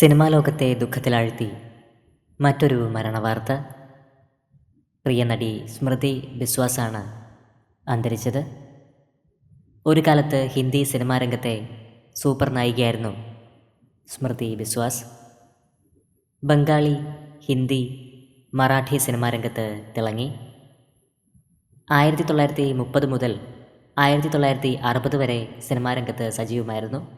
Cinema ലോകത്തെ ദുഃഖത്തിലാഴ്ത്തി. മറ്റൊരു മരണവാർത്ത. പ്രിയ നടി സ്മൃതി ബിസ്വാസാണ് അന്തരിച്ചത്. ഒരു കാലത്ത് ഹിന്ദി സിനിമാ രംഗത്തെ സൂപ്പർ നായികയായിരുന്നു സ്മൃതി ബിസ്വാസ്. ബംഗാളി ഹിന്ദി മറാഠി സിനിമാ രംഗത്ത് തിളങ്ങി. ആയിരത്തി തൊള്ളായിരത്തി മുപ്പത് മുതൽ ആയിരത്തി തൊള്ളായിരത്തി അറുപത് വരെ സിനിമാ രംഗത്ത് സജീവമായിരുന്നു.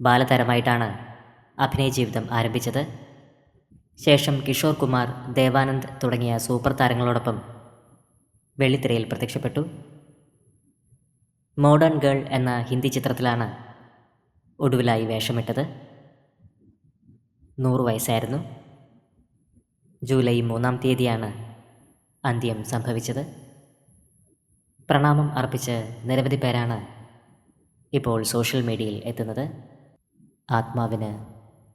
ബാലതാരമായിട്ടാണ് അഭിനയ ജീവിതം ആരംഭിച്ചത്. ശേഷം കിഷോർ കുമാർ ദേവാനന്ദ് തുടങ്ങിയ സൂപ്പർ താരങ്ങളോടൊപ്പം വെള്ളിത്തിരയിൽ പ്രത്യക്ഷപ്പെട്ടു. മോഡേൺ ഗേൾ എന്ന ഹിന്ദി ചിത്രത്തിലാണ് ഒടുവിലായി വേഷമിട്ടത്. നൂറ് വയസ്സായിരുന്നു. ജൂലൈ മൂന്നാം തീയതിയാണ് അന്ത്യം സംഭവിച്ചത്. പ്രണാമം അർപ്പിച്ച് നിരവധി പേരാണ് ഇപ്പോൾ സോഷ്യൽ മീഡിയയിൽ എത്തുന്നത്. ആത്മാവിന്